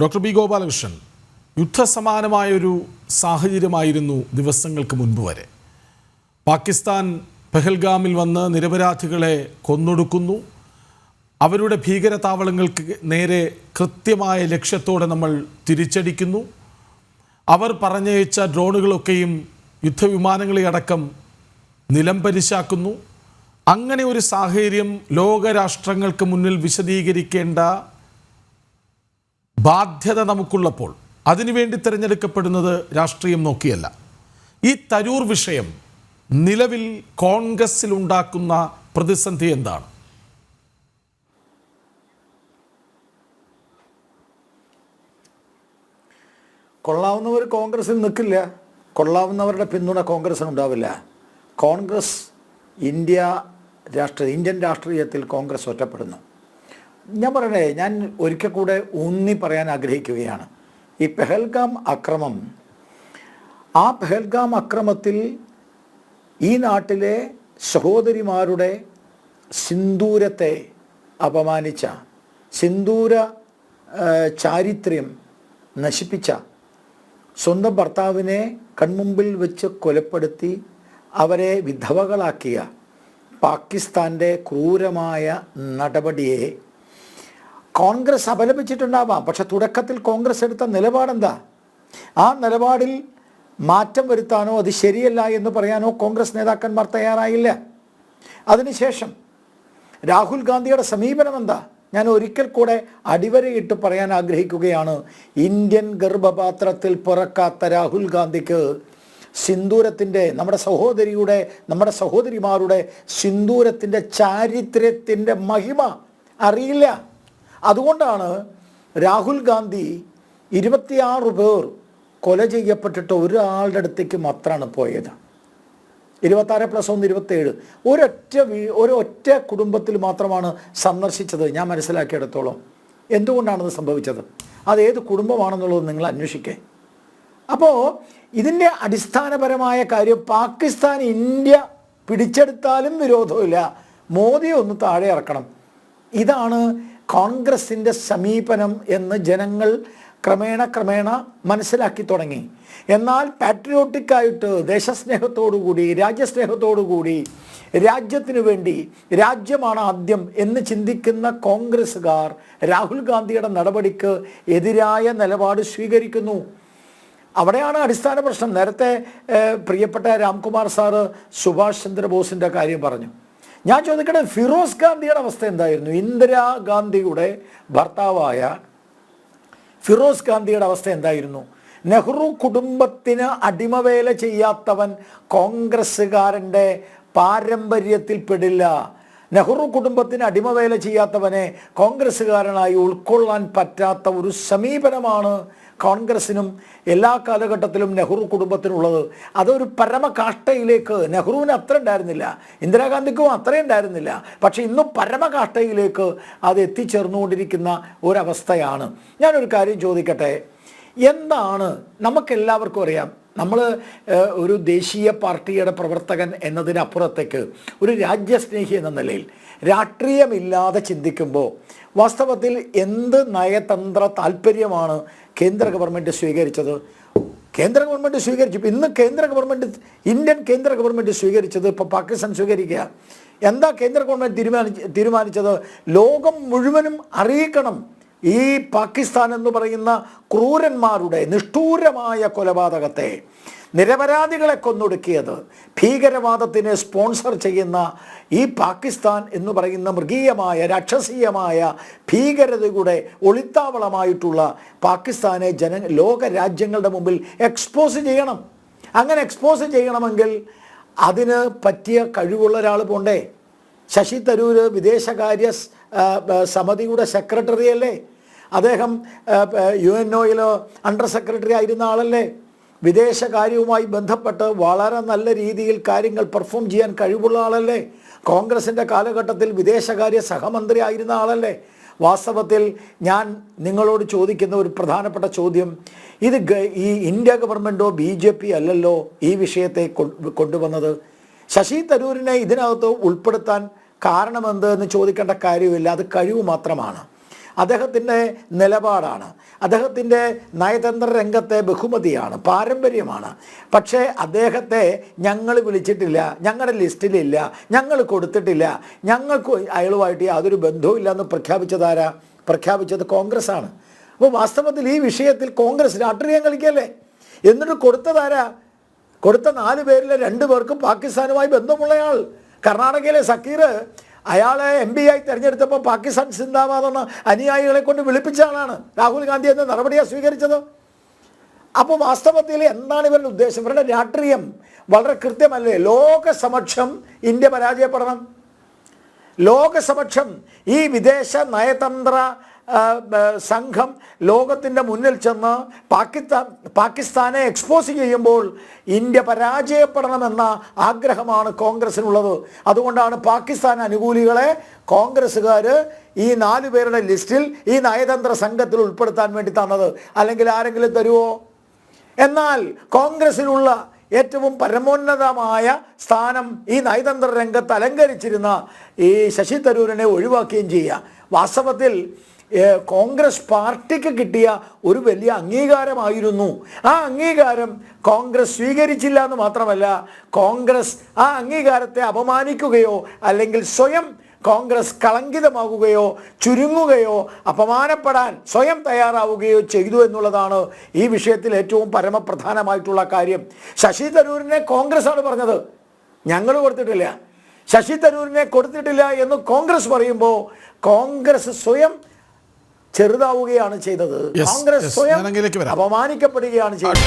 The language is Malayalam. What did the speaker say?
ഡോക്ടർ ബി ഗോപാലകൃഷ്ണൻ യുദ്ധസമാനമായൊരു സാഹചര്യമായിരുന്നു ദിവസങ്ങൾക്ക് മുൻപ് വരെ. പാകിസ്ഥാൻ പെഹൽഗാമിൽ വന്ന് നിരപരാധികളെ കൊന്നൊടുക്കുന്നു. അവരുടെ ഭീകര താവളങ്ങൾക്ക് നേരെ കൃത്യമായ ലക്ഷ്യത്തോടെ നമ്മൾ തിരിച്ചടിക്കുന്നു. അവർ പറഞ്ഞയച്ച ഡ്രോണുകളൊക്കെയും യുദ്ധവിമാനങ്ങളെ അടക്കം നിലംപരിശാക്കുന്നു അങ്ങനെ ഒരു സാഹചര്യം ലോകരാഷ്ട്രങ്ങൾക്ക് മുന്നിൽ വിശദീകരിക്കേണ്ട ബാധ്യത നമുക്കുള്ളപ്പോൾ അതിനുവേണ്ടി തിരഞ്ഞെടുക്കപ്പെടുന്നത് രാഷ്ട്രീയം നോക്കിയല്ല. ഈ തരൂർ വിഷയം നിലവിൽ കോൺഗ്രസിൽ ഉണ്ടാക്കുന്ന പ്രതിസന്ധി എന്താണ്? കൊള്ളാവുന്നവർ കോൺഗ്രസിൽ നിൽക്കില്ല. കൊള്ളാവുന്നവരുടെ പിന്തുണ കോൺഗ്രസിന് ഉണ്ടാവില്ല. കോൺഗ്രസ് ഇന്ത്യ രാഷ്ട്രീയ ഇന്ത്യൻ രാഷ്ട്രീയത്തിൽ കോൺഗ്രസ് ഒറ്റപ്പെടുന്നു. ഞാൻ പറയണേ ഞാൻ ഒരിക്കൽ കൂടെ ഊന്നി പറയാൻ ആഗ്രഹിക്കുകയാണ്. ഈ പെഹൽഗാം അക്രമം ആ പെഹൽഗാം അക്രമത്തിൽ ഈ നാട്ടിലെ സഹോദരിമാരുടെ സിന്ദൂരത്തെ അപമാനിച്ച സിന്ദൂര ചാരിത്രം നശിപ്പിച്ച സ്വന്തം ഭർത്താവിനെ കൺമുമ്പിൽ വെച്ച് കൊലപ്പെടുത്തി അവരെ വിധവകളാക്കിയ പാകിസ്ഥാന്റെ ക്രൂരമായ നടപടിയെ കോൺഗ്രസ് അപലപിച്ചിട്ടുണ്ടാവാം. പക്ഷെ തുടക്കത്തിൽ കോൺഗ്രസ് എടുത്ത നിലപാടെന്താ? ആ നിലപാടിൽ മാറ്റം വരുത്താനോ അത് ശരിയല്ല എന്ന് പറയാനോ കോൺഗ്രസ് നേതാക്കന്മാർ തയ്യാറായില്ല. അതിനുശേഷം രാഹുൽ ഗാന്ധിയുടെ സമീപനം എന്താ? ഞാൻ ഒരിക്കൽ കൂടെ അടിവരയിട്ട് പറയാൻ ആഗ്രഹിക്കുകയാണ്. ഇന്ത്യൻ ഗർഭപാത്രത്തിൽ പിറക്കാത്ത രാഹുൽ ഗാന്ധിക്ക് സിന്ദൂരത്തിന്റെ നമ്മുടെ സഹോദരിയുടെ നമ്മുടെ സഹോദരിമാരുടെ സിന്ദൂരത്തിന്റെ ചാരിത്രത്തിന്റെ മഹിമ അറിയില്ല. അതുകൊണ്ടാണ് രാഹുൽ ഗാന്ധി ഇരുപത്തിയാറ് പേർ കൊല ചെയ്യപ്പെട്ടിട്ട് ഒരാളുടെ അടുത്തേക്ക് മാത്രമാണ് പോയത്. ഇരുപത്താറ് പ്ലസ് ഒന്ന് ഇരുപത്തേഴ് ഒരൊറ്റ വീ ഒരൊറ്റ കുടുംബത്തിൽ മാത്രമാണ് സന്ദർശിച്ചത്. ഞാൻ മനസ്സിലാക്കിയെടുത്തോളം. എന്തുകൊണ്ടാണത് സംഭവിച്ചത്? അത് ഏത് കുടുംബമാണെന്നുള്ളത് നിങ്ങൾ അന്വേഷിക്കേ. അപ്പോൾ ഇതിന്റെ അടിസ്ഥാനപരമായ കാര്യം പാകിസ്ഥാൻ ഇന്ത്യ പിടിച്ചെടുത്താലും വിരോധമില്ല. മോദിയെ ഒന്ന് താഴെ ഇറക്കണം. ഇതാണ് കോൺഗ്രസിന്റെ സമീപനം എന്ന് ജനങ്ങൾ ക്രമേണ ക്രമേണ മനസ്സിലാക്കി തുടങ്ങി. എന്നാൽ പാട്രിയോട്ടിക്കായിട്ട് ദേശസ്നേഹത്തോടുകൂടി രാജ്യസ്നേഹത്തോടുകൂടി രാജ്യത്തിനു വേണ്ടി രാജ്യമാണ് ആദ്യം എന്ന് ചിന്തിക്കുന്ന കോൺഗ്രസ്സുകാർ രാഹുൽ ഗാന്ധിയുടെ നടപടിക്ക് എതിരായ നിലപാട് സ്വീകരിക്കുന്നു. അവിടെയാണ് അടിസ്ഥാന പ്രശ്നം. നേരത്തെ പ്രിയപ്പെട്ട രാംകുമാർ സാറ് സുഭാഷ് ചന്ദ്രബോസിന്റെ കാര്യം പറഞ്ഞു. ഞാൻ ചോദിക്കട്ടെ ഫിറോസ് ഗാന്ധിയുടെ അവസ്ഥ എന്തായിരുന്നു? ഇന്ദിരാഗാന്ധിയുടെ ഭർത്താവായ ഫിറോസ് ഗാന്ധിയുടെ അവസ്ഥ എന്തായിരുന്നു? നെഹ്റു കുടുംബത്തിന് അടിമവേല ചെയ്യാത്തവൻ കോൺഗ്രസ്സുകാരന്റെ പാരമ്പര്യത്തിൽ പെടില്ല. നെഹ്റു കുടുംബത്തിന് അടിമവേല ചെയ്യാത്തവനെ കോൺഗ്രസ്സുകാരനായി ഉൾക്കൊള്ളാൻ പറ്റാത്ത ഒരു സമീപനമാണ് കോൺഗ്രസിനും എല്ലാ കാലഘട്ടത്തിലും നെഹ്റു കുടുംബത്തിനുള്ളത്. അതൊരു പരമകാഷ്ടയിലേക്ക് നെഹ്റുവിന് അത്ര ഉണ്ടായിരുന്നില്ല. ഇന്ദിരാഗാന്ധിക്കും അത്രയും ഉണ്ടായിരുന്നില്ല. പക്ഷേ ഇന്ന് പരമകാഷ്ടയിലേക്ക് അത് എത്തിച്ചേർന്നുകൊണ്ടിരിക്കുന്ന ഒരവസ്ഥയാണ്. ഞാനൊരു കാര്യം ചോദിക്കട്ടെ? എന്താണ്? നമുക്കെല്ലാവർക്കും അറിയാം. നമ്മൾ ഒരു ദേശീയ പാർട്ടിയുടെ പ്രവർത്തകൻ എന്നതിനപ്പുറത്തേക്ക് ഒരു രാജ്യസ്നേഹി എന്ന നിലയിൽ രാഷ്ട്രീയമില്ലാതെ ചിന്തിക്കുമ്പോൾ വാസ്തവത്തിൽ എന്ത് നയതന്ത്ര താല്പര്യമാണ് കേന്ദ്ര ഗവൺമെന്റ് സ്വീകരിച്ചത്? കേന്ദ്ര ഗവൺമെന്റ് സ്വീകരിച്ചു. ഇന്ന് കേന്ദ്ര ഗവൺമെന്റ് ഇന്ത്യൻ കേന്ദ്ര ഗവൺമെന്റ് സ്വീകരിച്ചത് ഇപ്പോൾ പാകിസ്ഥാൻ സ്വീകരിക്കുക. എന്താ കേന്ദ്ര ഗവൺമെന്റ് തീരുമാനിച്ച് തീരുമാനിച്ചത്? ലോകം മുഴുവനും അറിയിക്കണം. ഈ പാകിസ്ഥാൻ എന്ന് പറയുന്ന ക്രൂരന്മാരുടെ നിഷ്ഠൂരമായ കൊലപാതകത്തെ നിരപരാധികളെ കൊന്നൊടുക്കിയത് ഭീകരവാദത്തിനെ സ്പോൺസർ ചെയ്യുന്ന ഈ പാകിസ്ഥാൻ എന്ന് പറയുന്ന മൃഗീയമായ രാക്ഷസീയമായ ഭീകരതയുടെ ഒളിത്താവളമായിട്ടുള്ള പാകിസ്ഥാനെ ജന ലോക രാജ്യങ്ങളുടെ മുമ്പിൽ എക്സ്പോസ് ചെയ്യണം. അങ്ങനെ എക്സ്പോസ് ചെയ്യണമെങ്കിൽ അതിന് പറ്റിയ കഴിവുള്ള ഒരാൾ പോണ്ടേ? ശശി തരൂർ വിദേശകാര്യ സമിതിയുടെ സെക്രട്ടറി അല്ലേ? അദ്ദേഹം യു എൻ ഒയിൽ അണ്ടർ സെക്രട്ടറി ആയിരുന്ന ആളല്ലേ? വിദേശകാര്യവുമായി ബന്ധപ്പെട്ട് വളരെ നല്ല രീതിയിൽ കാര്യങ്ങൾ പെർഫോം ചെയ്യാൻ കഴിവുള്ള ആളല്ലേ? കോൺഗ്രസിന്റെ കാലഘട്ടത്തിൽ വിദേശകാര്യ സഹമന്ത്രി ആയിരുന്ന ആളല്ലേ? വാസ്തവത്തിൽ ഞാൻ നിങ്ങളോട് ചോദിക്കുന്ന ഒരു പ്രധാനപ്പെട്ട ചോദ്യം ഇത് ഈ ഇന്ത്യ ഗവൺമെന്റോ ബി ജെ പി അല്ലല്ലോ ഈ വിഷയത്തെ കൊണ്ടുവന്നത്? ശശി തരൂരിനെ ഇതിനകത്ത് ഉൾപ്പെടുത്താൻ കാരണമെന്ത് എന്ന് ചോദിക്കേണ്ട കാര്യമില്ല അത് കഴിവ് മാത്രമാണ്. അദ്ദേഹത്തിന്റെ നിലപാടാണ്. അദ്ദേഹത്തിന്റെ നയതന്ത്ര രംഗത്തെ ബഹുമതിയാണ്. പാരമ്പര്യമാണ്. പക്ഷേ അദ്ദേഹത്തെ ഞങ്ങൾ വിളിച്ചിട്ടില്ല ഞങ്ങളുടെ ലിസ്റ്റിലില്ല ഞങ്ങൾ കൊടുത്തിട്ടില്ല ഞങ്ങൾക്ക് അയാളുമായിട്ട് യാതൊരു ബന്ധവും എന്ന് പ്രഖ്യാപിച്ചതാരാ പ്രഖ്യാപിച്ചത് കോൺഗ്രസ്സാണ്. അപ്പോൾ വാസ്തവത്തിൽ ഈ വിഷയത്തിൽ കോൺഗ്രസ് രാഷ്ട്രീയം കളിക്കല്ലേ? എന്നിട്ട് കൊടുത്തതാരാ കൊടുത്ത നാല് പേരിലെ രണ്ട് പേർക്കും പാകിസ്ഥാനുമായി ബന്ധമുള്ളയാൾ കർണാടകയിലെ സക്കീർ അയാളെ എം പി ആയി തെരഞ്ഞെടുത്തപ്പോൾ പാകിസ്ഥാൻ സിന്ദാബാദ് എന്ന അനുയായികളെ കൊണ്ട് വിളിപ്പിച്ച ആളാണ്. രാഹുൽ ഗാന്ധി എന്ന നടപടിയാണ് സ്വീകരിച്ചത്. അപ്പോൾ വാസ്തവത്തിൽ എന്താണ് ഇവരുടെ ഉദ്ദേശം? ഇവരുടെ രാഷ്ട്രീയം വളരെ കൃത്യമല്ലേ? ലോകസമക്ഷം ഇന്ത്യ പരാജയപ്പെടണം. ലോകസമക്ഷം ഈ വിദേശ നയതന്ത്ര സംഘം ലോകത്തിന്റെ മുന്നിൽ ചെന്ന് പാകിസ്ഥാൻ പാകിസ്ഥാനെ എക്സ്പോസ് ചെയ്യുമ്പോൾ ഇന്ത്യ പരാജയപ്പെടണമെന്ന ആഗ്രഹമാണ് കോൺഗ്രസിനുള്ളത്. അതുകൊണ്ടാണ് പാകിസ്ഥാൻ അനുകൂലികളെ കോൺഗ്രസ്സുകാർ ഈ നാല് പേരുടെ ലിസ്റ്റിൽ ഈ നയതന്ത്ര സംഘത്തിൽ ഉൾപ്പെടുത്താൻ വേണ്ടി തന്നത്. അല്ലെങ്കിൽ ആരെങ്കിലും തരുമോ എന്നാൽ കോൺഗ്രസിലുള്ള ഏറ്റവും പരമോന്നതമായ സ്ഥാനം ഈ നയതന്ത്ര രംഗത്ത് അലങ്കരിച്ചിരുന്ന ഈ ശശി തരൂരിനെ ഒഴിവാക്കുകയും ചെയ്യുക. വാസ്തവത്തിൽ കോൺഗ്രസ് പാർട്ടിക്ക് കിട്ടിയ ഒരു വലിയ അംഗീകാരമായിരുന്നു. ആ അംഗീകാരം കോൺഗ്രസ് സ്വീകരിച്ചില്ല എന്ന് മാത്രമല്ല കോൺഗ്രസ് ആ അംഗീകാരത്തെ അപമാനിക്കുകയോ അല്ലെങ്കിൽ സ്വയം കോൺഗ്രസ് കളങ്കിതമാകുകയോ ചുരുങ്ങുകയോ അപമാനപ്പെടാൻ സ്വയം തയ്യാറാവുകയോ ചെയ്തു എന്നുള്ളതാണ് ഈ വിഷയത്തിൽ ഏറ്റവും പരമപ്രധാനമായിട്ടുള്ള കാര്യം. ശശി തരൂരിനെ കോൺഗ്രസ് ആണ് പറഞ്ഞത്. ഞങ്ങൾ കൊടുത്തിട്ടില്ല. ശശി തരൂരിനെ കൊടുത്തിട്ടില്ല എന്ന് കോൺഗ്രസ് പറയുമ്പോൾ കോൺഗ്രസ് സ്വയം ചെറുതാവുകയാണ് ചെയ്തത്. കോൺഗ്രസ് സ്വയം. അപമാനിക്കപ്പെടുകയാണ് ചെയ്തത്.